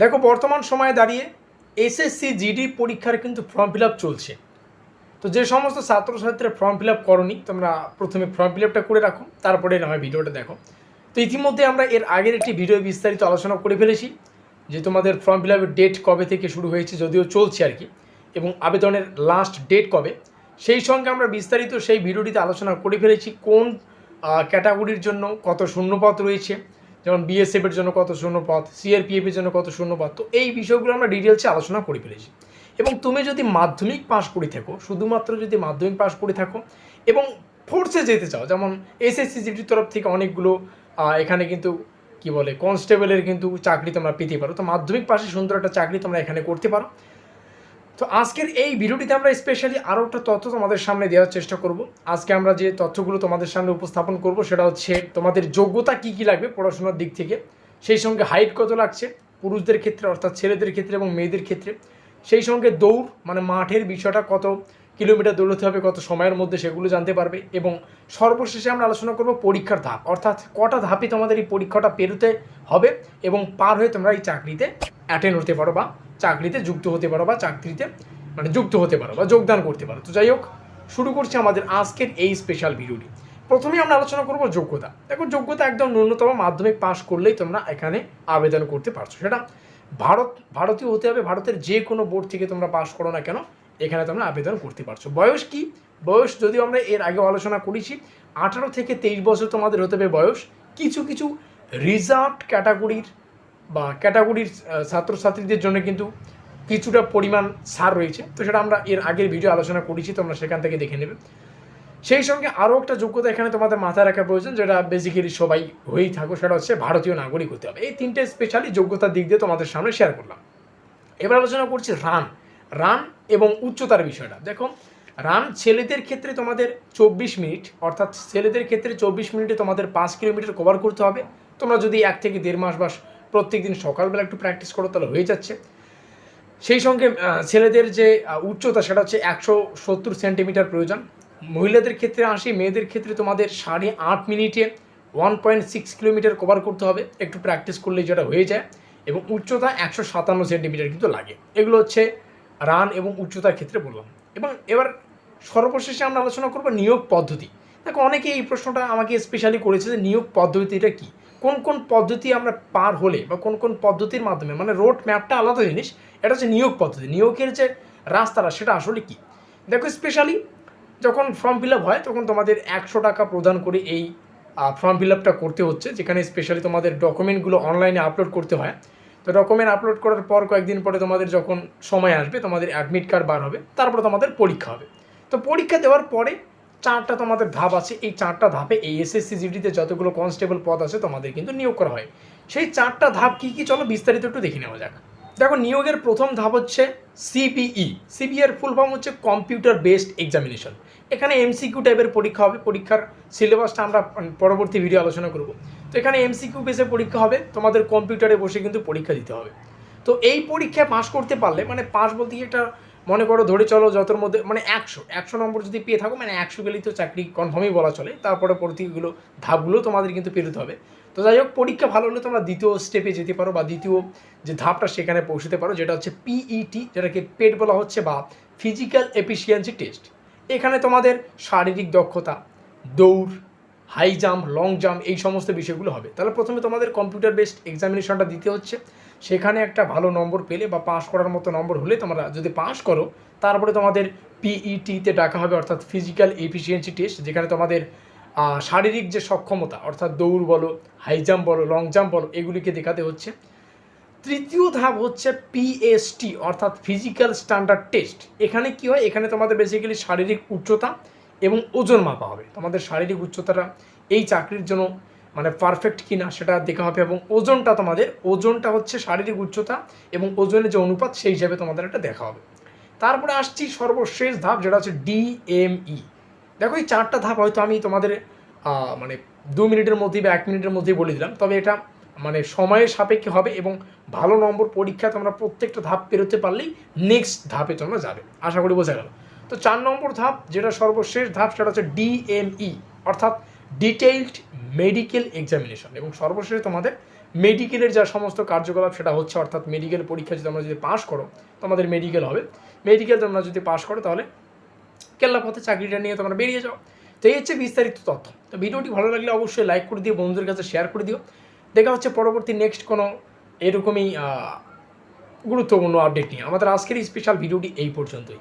দেখো, বর্তমান সময়ে দাঁড়িয়ে এসএসসি জিডি পরীক্ষার কিন্তু ফর্ম ফিল চলছে। তো যে সমস্ত ছাত্রছাত্রীরা ফর্ম ফিল আপ করনি, তোমরা প্রথমে ফর্ম ফিল আপটা করে রাখো, তারপরে না হয় ভিডিওটা দেখো। তো ইতিমধ্যে আমরা এর আগের একটি ভিডিও বিস্তারিত আলোচনা করে ফেলেছি, যে তোমাদের ফর্ম ফিল আপের ডেট কবে থেকে শুরু হয়েছে, যদিও চলছে আর কি, এবং আবেদনের লাস্ট ডেট কবে। সেই সঙ্গে আমরা বিস্তারিত সেই ভিডিওটিতে আলোচনা করে ফেলেছি, কোন ক্যাটাগরির জন্য কত শূন্যপদ রয়েছে যেমন বিএসএফ এর জন্য কত শূন্যপদ সিআরপিএফ এর জন্য কত শূন্যপদ, তো এই বিষয়গুলো আমরা ডিটেলসে আলোচনা করে ফেলেছি। এবং তুমি যদি মাধ্যমিক পাস করে থাকো, শুধুমাত্র যদি মাধ্যমিক পাস করে থাকো, এবং ফোর্সে যেতে চাও, যেমন এসএসসি জিডির তরফ থেকে অনেকগুলো এখানে কিন্তু কি বলে কনস্টেবলের কিন্তু চাকরি তোমরা পেতে পারো। তো মাধ্যমিক পাশে সুন্দর একটা চাকরি তোমরা এখানে করতে পারো। তো আজকের এই ভিডিওটিতে আমরা স্পেশালি আরও একটা তথ্য তোমাদের সামনে দেওয়ার চেষ্টা করব। আজকে আমরা যে তথ্যগুলো তোমাদের সামনে উপস্থাপন করব সেটা হচ্ছে তোমাদের যোগ্যতা কি কি লাগবে পড়াশোনার দিক থেকে, সেই সঙ্গে হাইট কত লাগছে, পুরুষদের ক্ষেত্রে অর্থাৎ ছেলেদের ক্ষেত্রে এবং মেয়েদের ক্ষেত্রে, সেই সঙ্গে দৌড় মানে মাঠের বিষয়টা কত কিলোমিটার দৌড়তে হবে, কত সময়ের মধ্যে সেগুলো জানতে পারবে এবং সর্বশেষে আমরা আলোচনা করব পরীক্ষার ধাপ, অর্থাৎ কটা ধাপে তোমাদের এই পরীক্ষাটা পেরোতে হবে এবং পার হয়ে তোমরা এই চাকরিতে অ্যাটেন্ড হতে পারো বা চাকরিতে যুক্ত হতে পারো বা চাকরিতে মানে যুক্ত হতে পারো বা যোগদান করতে পারো। তো যাই হোক, শুরু করছি আমাদের আজকের এই স্পেশাল ভিডিওটি প্রথমেই আমরা আলোচনা করব যোগ্যতা। দেখো, যোগ্যতা একদম ন্যূনতম মাধ্যমিক পাশ করলেই তোমরা এখানে আবেদন করতে পারছ। সেটা ভারত, ভারতীয় হতে হবে, ভারতের যে কোনো বোর্ড থেকে তোমরা পাশ করো না কেন, এখানে তোমরা আবেদন করতে পারছ। বয়স কি? বয়স যদিও আমরা এর আগেও আলোচনা করেছি, আঠারো থেকে তেইশ বছর তোমাদের হতে হবে বয়স। কিছু কিছু রিজার্ভ ক্যাটাগরির বা ক্যাটাগরির ছাত্রছাত্রীদের জন্য কিন্তু কিছুটা পরিমাণ সার রয়েছে। তো সেটা আমরা এর আগের ভিডিও আলোচনা করেছি, তোমরা সেখান থেকে দেখে নেবে। সেই সঙ্গে আরও একটা যোগ্যতা এখানে তোমাদের মাথায় রাখা প্রয়োজন, যেটা বেসিক্যালি সবাই হয়েই থাকো সেটা হচ্ছে ভারতীয় নাগরিক হতে হবে। এই তিনটে স্পেশালি যোগ্যতার দিক দিয়ে তোমাদের সামনে শেয়ার করলাম। এবার আলোচনা করছি রান রান এবং উচ্চতার বিষয়টা। দেখো, রান ছেলেদের ক্ষেত্রে তোমাদের চব্বিশ মিনিট, অর্থাৎ ছেলেদের ক্ষেত্রে চব্বিশ মিনিটে তোমাদের পাঁচ কিলোমিটার কভার করতে হবে। তোমরা যদি এক থেকে দেড় মাস বা প্রত্যেক দিন সকালবেলা একটু প্র্যাকটিস করো, তাহলে হয়ে যাচ্ছে। সেই সঙ্গে ছেলেদের যে উচ্চতা, সেটা হচ্ছে একশো সত্তর সেন্টিমিটার প্রয়োজন। মহিলাদের ক্ষেত্রে আসি, মেয়েদের ক্ষেত্রে তোমাদের সাড়ে আট মিনিটে one point six kilometre cover করতে হবে। একটু প্র্যাকটিস করলে যেটা হয়ে যায়। এবং উচ্চতা একশো সাতান্ন সেন্টিমিটার কিন্তু লাগে। এগুলো হচ্ছে রান এবং উচ্চতার ক্ষেত্রে বললাম। এবং এবার সর্বশেষে আমরা আলোচনা করব নিয়োগ পদ্ধতি। দেখো, অনেকে এই প্রশ্নটা আমাকে স্পেশালি করেছে যে নিয়োগ পদ্ধতিটা কী? কোন কোন পদ্ধতি আমরা পার হলে বা কোন কোন পদ্ধতির মাধ্যমে মানে রোড ম্যাপটা আলাদা জিনিস, এটা হচ্ছে নিয়োগ পদ্ধতি। নিয়োগের যে রাস্তাটা, সেটা আসলে কি? দেখো স্পেশালি যখন ফর্ম ফিল হয়, তখন তোমাদের একশো টাকা প্রদান করে এই ফর্ম ফিল করতে হচ্ছে, যেখানে স্পেশালি তোমাদের ডকুমেন্টগুলো অনলাইনে আপলোড করতে হয়। তো ডকুমেন্ট আপলোড করার পর কয়েকদিন পরে তোমাদের যখন সময় আসবে, তোমাদের অ্যাডমিট কার্ড বার হবে, তারপরে তোমাদের পরীক্ষা হবে। তো পরীক্ষা দেওয়ার পরে চারটা তোমাদের ধাপ আছে। এই চারটা ধাপে এই এসএসসি জিডিতে যতগুলো কনস্টেবল পদ আছে তোমাদের কিন্তু নিয়োগ করা হয়। সেই চারটা ধাপ কী কী চলো বিস্তারিত একটু দেখে নেওয়া যাক। দেখো, নিয়োগের প্রথম ধাপ হচ্ছে সিবিই সিবিই এর ফুল ফর্ম হচ্ছে কম্পিউটার বেসড এক্সামিনেশন এখানে এমসিকিউ টাইপের পরীক্ষা হবে। পরীক্ষার সিলেবাসটা আমরা পরবর্তী ভিডিও আলোচনা করব। তো এখানে এমসিকিউ বেসে পরীক্ষা হবে। তোমাদের কম্পিউটারে বসে কিন্তু পরীক্ষা দিতে হবে। তো এই পরীক্ষায় পাশ করতে পারলে মানে পাশ বলতে একটা মনে করো ধরে চলো যতর মধ্যে মানে একশো একশো নম্বর যদি পেয়ে থাকো মানে একশো গেলেই তো চাকরি কনফার্মই বলা চলে। তারপরে পরবর্তীগুলো ধাপগুলো তোমাদের কিন্তু পেরোতে হবে। তো যাই হোক, পরীক্ষা ভালো হলে তোমরা দ্বিতীয় স্টেপে যেতে পারো বা দ্বিতীয় যে ধাপটা সেখানে পৌঁছতে পারো, যেটা হচ্ছে পিইটি যেটাকে পেড বলা হচ্ছে বা ফিজিক্যাল এফিসিয়েন্সি টেস্ট এখানে তোমাদের শারীরিক দক্ষতা, দৌড় হাই জাম্প লং জাম্প এই সমস্ত বিষয়গুলো হবে। তাহলে প্রথমে তোমাদের কম্পিউটার বেসড এক্সামিনেশনটা দিতে হচ্ছে। সেখানে একটা ভালো নম্বর পেলে বা পাস করার মতো নম্বর হলে তোমরা যদি পাস করো, তারপরে তোমাদের পিইটিতে ডাকা হবে, অর্থাৎ ফিজিক্যাল এফিসিয়েন্সি টেস্ট যেখানে তোমাদের শারীরিক যে সক্ষমতা, অর্থাৎ দৌড় বলো হাই জাম্প বলো লং জাম্প বলো, এগুলিকে দেখাতে হচ্ছে। তৃতীয় ধাপ হচ্ছে পিএসটি অর্থাৎ ফিজিক্যাল স্ট্যান্ডার্ড টেস্ট এখানে কি হয়? এখানে তোমাদের বেসিক্যালি শারীরিক উচ্চতা এবং ওজন মাপা হবে। তোমাদের শারীরিক উচ্চতাটা এই চাকরির জন্য মানে পারফেক্ট কি না সেটা দেখা হবে এবং ওজনটা তোমাদের, ওজনটা হচ্ছে শারীরিক উচ্চতা এবং ওজনের যে অনুপাত সেই হিসাবে তোমাদের এটা দেখা হবে। তারপরে আসছি সর্বশেষ ধাপ যেটা হচ্ছে ডিএমই দেখো এই চারটা ধাপ হয়তো আমি তোমাদের মানে দু মিনিটের মধ্যেই বা এক মিনিটের মধ্যেই বলে দিলাম। তবে এটা মানে সময়ের সাপেক্ষে হবে এবং ভালো নম্বর পরীক্ষা তোমরা প্রত্যেকটা ধাপ পেরোতে পারলেই নেক্সট ধাপে তোমরা যাবে। আশা করি বোঝা গেল। তো চার নম্বর ধাপ যেটা সর্বশেষ ধাপ সেটা হচ্ছে ডিএমই অর্থাৎ ডিটেইলড মেডিকেল এক্সামিনেশন এবং সর্বশেষে তোমাদের মেডিকেলের যা সমস্ত কার্যকলাপ সেটা হচ্ছে, অর্থাৎ মেডিকেল পরীক্ষা যদি তোমরা যদি পাশ করো, তোমাদের মেডিকেল হবে। মেডিকেল তোমরা যদি পাশ করো, তাহলে কেল্লা পথে চাকরিটা নিয়ে তোমরা বেরিয়ে যাও। তো এই হচ্ছে বিস্তারিত তথ্য। তো ভিডিওটি ভালো লাগলে অবশ্যই লাইক করে দিও, বন্ধুদের কাছে শেয়ার করে দিও। দেখা হচ্ছে পরবর্তী নেক্সট কোনো এরকমই গুরুত্বপূর্ণ আপডেট নিয়ে। আমাদের আজকের স্পেশাল ভিডিওটি এই পর্যন্তই।